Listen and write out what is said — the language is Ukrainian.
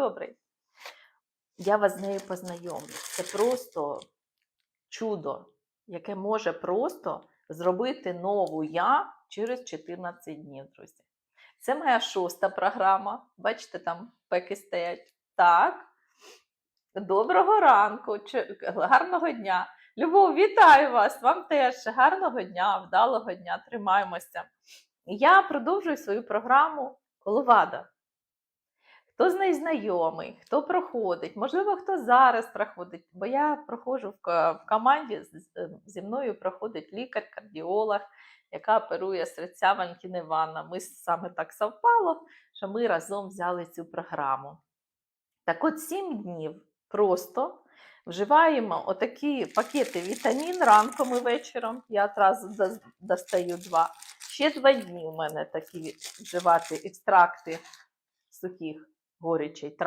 добрий. Я вас з нею познайомлю. Це просто чудо, яке може просто зробити нову я через 14 днів, друзі. Це моя шоста програма. Бачите, там пеки стоять. Так. Доброго ранку, гарного дня. Любов, вітаю вас! Вам теж гарного дня, вдалого дня, тримаємося. Я продовжую свою програму Коловада. Хто з нею знайомий, хто проходить, можливо, хто зараз проходить, бо я проходжу в, команді, з- з- е, зі мною проходить лікар-кардіолог, яка оперує серця Валентина Івановна. Ми саме так совпало, що ми разом взяли цю програму. Так от 7 днів просто вживаємо отакі пакети вітамін ранком і вечором. Я одразу достаю два. Ще два дні у мене такі вживати екстракти сухих горічей трав.